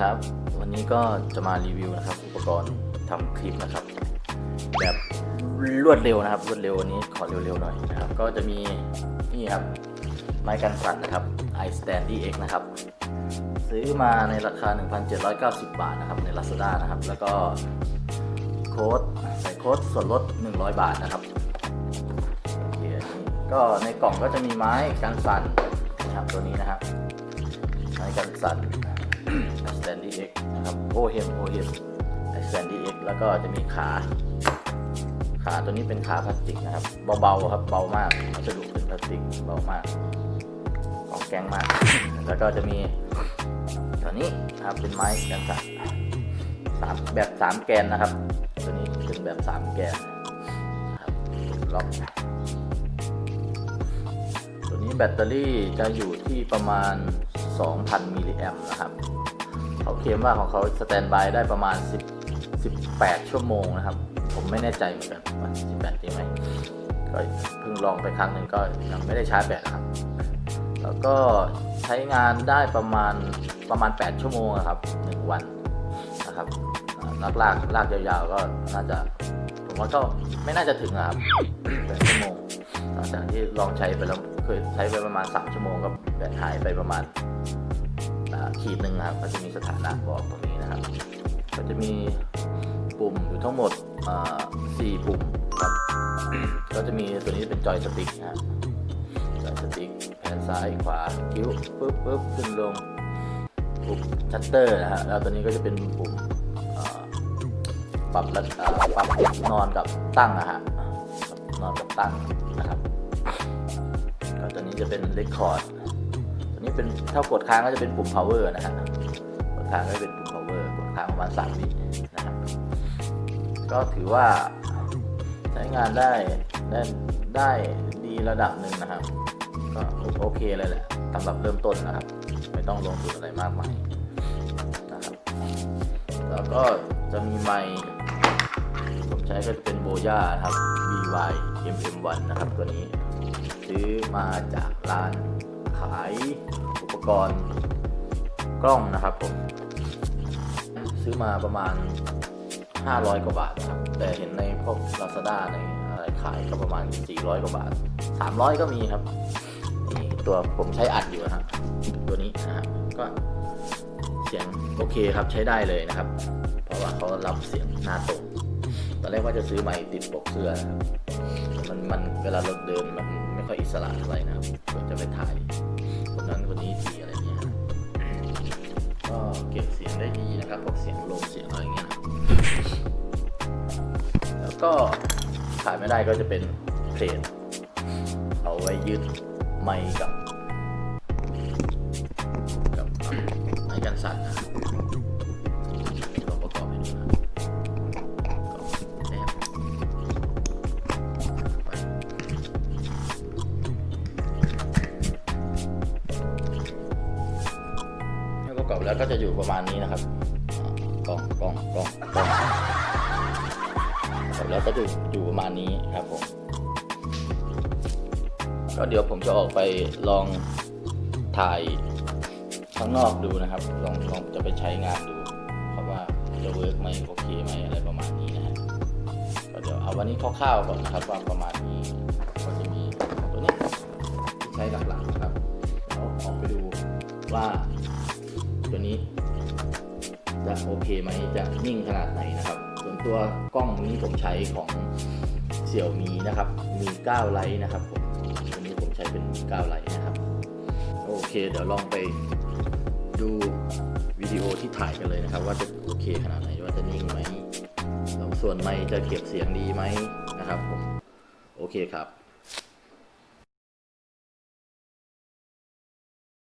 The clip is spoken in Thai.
ครับ วันนี้ก็จะมารีวิวนะครับ อุปกรณ์ทำคลิปนะครับ แบบรวดเร็วนะครับ รวดเร็ววันนี้ขอเร็วๆหน่อยนะครับ ก็จะมีนี่ครับไม้กันสั่นนะครับ iStand DX นะครับ ซื้อมาในราคา 1,790 บาทนะครับใน Lazada นะครับ แล้วก็โค้ดใส่โค้ดส่วนลด 100 บาทนะครับก็ในกล่องก็จะมีไม้กันสั่นนะครับตัวนี้นะครับไม้กันสั่น s t a n d x นะครับโอเฮมโอเฮม i s t a n d x แล้วก็จะมีขา ขาตัวนี้เป็นขาพลาสติกนะครับ เบาๆครับ เบามากวัสดุเป็นพลาสติก เบามาก ของแกงมาก แล้วก็จะมีตัวนี้นะครับเป็นไม้กันสั่นสามแบบสามแกนนะครับ ตัวนี้เป็นแบบสามแกนนะครับล็อกตัวนี้แบตเตอรี่จะอยู่ที่ประมาณ 2,000 มิลลิแอมป์นะครับ เขาเคลมว่าของเขาสแตนบายได้ประมาณ 10 18 ชั่วโมงนะครับ ผมไม่แน่ใจเหมือนกันว่า18จริงไหมก็เพิ่งลองไปครั้งหนึ่งก็ยังไม่ได้ชาร์จแบตนะครับ แล้วก็ใช้งานได้ประมาณประมาณ 8 ชั่วโมงนะครับ 1 วันนะครับอ่าลากลากลากยาวๆก็น่าจะผมว่าก็ไม่น่าจะถึงอะครับ8ชั่วโมงหลังจากที่ลองใช้ไปแล้วเคยใช้ไปประมาณ 3 ชั่วโมงก็แบตหายไปประมาณ ขีดหนึ่งนะครับก็จะมีสถานะบอกตรงนี้นะครับ ก็จะมีปุ่มอยู่ทั้งหมดสี่ปุ่มครับก็จะมีตัวนี้เป็นจอยสติ๊กนะฮะจอยสติ๊กแผนซ้ายขวาคิ้วปึ๊บปึ๊บขึ้นลงปุ่มชัตเตอร์นะฮะแล้วตัวนี้ก็จะเป็นปุ่มปรับระอ่าปรับนอนกับตั้งนะฮะนอนกับตั้งนะครับแล้วตัวนี้จะเป็นเรคคอร์ด เป็นถ้ากดค้างก็จะเป็นปุ่ม power นะฮะกดค้างก็จะเป็นปุ่ม power กดค้างประมาณ3วินะครับก็ถือว่าใช้งานได้ได้ได้ดีระดับหนึ่งนะครับ ก็โอเคเลยแหละสำหรับเริ่มต้นนะครับ ไม่ต้องลงทุนอะไรมากมายนะครับ แล้วก็จะมีไมค์ผมใช้ก็จะเป็นโบย่าครับ VY MM1 นะครับตัวนี้ ซื้อมาจากร้าน ขายอุปกรณ์กล้องนะครับผม ซื้อมาประมาณ 500 กว่าบาทนะครับ แต่เห็นในพวก Lazada ในอะไรขายก็ประมาณ 400 กว่าบาท 300 ก็มีครับนี่ตัวผมใช้อัดอยู่นะตัวนี้นะฮะก็เสียงโอเคครับใช้ได้เลยนะครับ เพราะว่าเขารับเสียงหน้าตรงตอนแรกว่าจะซื้อไมค์ติดปกเสื้อนะครับมันมันเวลารถเดินมัน ค่อยอิสระเท่าไหร่นะส่วนจะไปถ่ายคนนั้นคนนี้ทีอะไรเงี้ยก็เก็บเสียงได้ดีนะครับพวกเสียงลมเสียงอะไรเงี้ยแล้วก็ถ่ายไม่ได้ก็จะเป็นเพลงเอาไว้ยึดไมค์กับกับ เมื่อปรอบแล้วก็จะอยู่ประมาณนี้นะครับกล้องกล้องกล้องกล้องครับแล้วก็จะอยู่ประมาณนี้ครับผมก็เดี๋ยวผมจะออกไปลองถ่ายข้างนอกดูนะครับ ลองลองจะไปใช้งานดูครับว่าจะเวิร์กไหมโอเคไหมอะไรประมาณนี้นะฮะก็เดี๋ยวเอาวันนี้คร่าวๆก่อนนะครับว่าประมาณนี้ก็จะมีตัวนี้ใช้หลักๆนะครับเราออกไปดูว่า จะโอเคไหมจะนิ่งขนาดไหนนะครับ ส่วนตัวกล้องนี้ผมใช้ของเสี่ยวมีนะครับ มี9ไลท์นะครับผมตัวนี้ผมใช้เป็น9ไลท์นะครับ โอเค เดี๋ยวลองไปดูวิดีโอที่ถ่ายกันเลยนะครับ ว่าจะโอเคขนาดไหนว่าจะนิ่งไหมแล้วส่วนไมค์จะเก็บเสียงดีไหมนะครับผมโอเคครับ